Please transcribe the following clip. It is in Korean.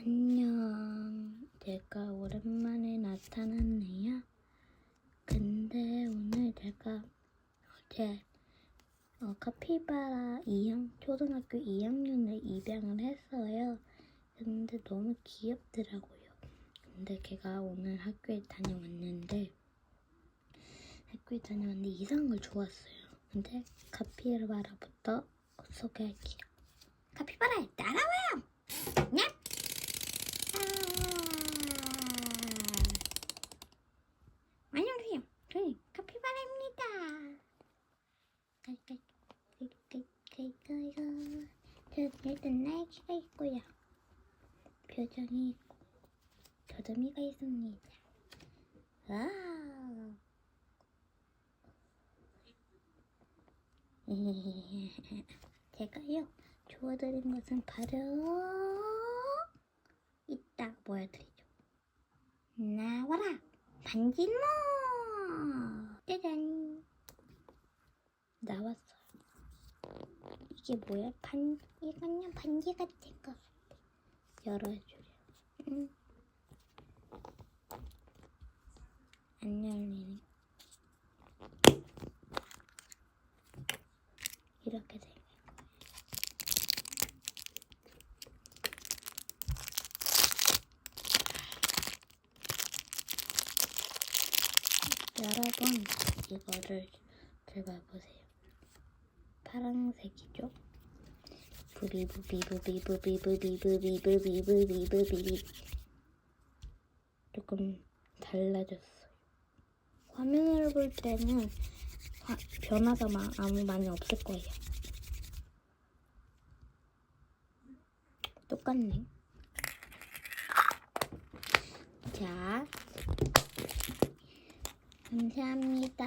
안녕. 제가 오랜만에 나타났네요. 근데 오늘 제가 어제 어, 카피바라 2학, 초등학교 2학년을 입양을 했어요. 근데 너무 귀엽더라고요. 근데 걔가 오늘 학교에 다녀왔는데 학교에 다녀왔는데 이상한 걸 좋았어요. 근데 카피바라부터 소개할게요. 카피바라 따라와요. 냠. 아. 안녕하세요. 저는 카피바라입니다. 깔깔깔깔깔깔. 저 일단 날개가 있고요. 표정이 있고 더듬이가 있습니다. 와. 제가요 주워드린 것은 바로 이따 보여드리죠. 나와라 반지모 짜잔 나왔어요. 이게 뭐야? 반 이건요 반지 같은 거 열어주려. 응. 안 열리네. 이렇게 거예요. 여러분 이거를 제가 보세요 파란색이죠 부비부비부비부비부비부비부비부비부비 조금 달라졌어요 화면을 볼 때는 화- 변화가 마- 아무 많이 없을 거예요 똑같네 자 감사합니다.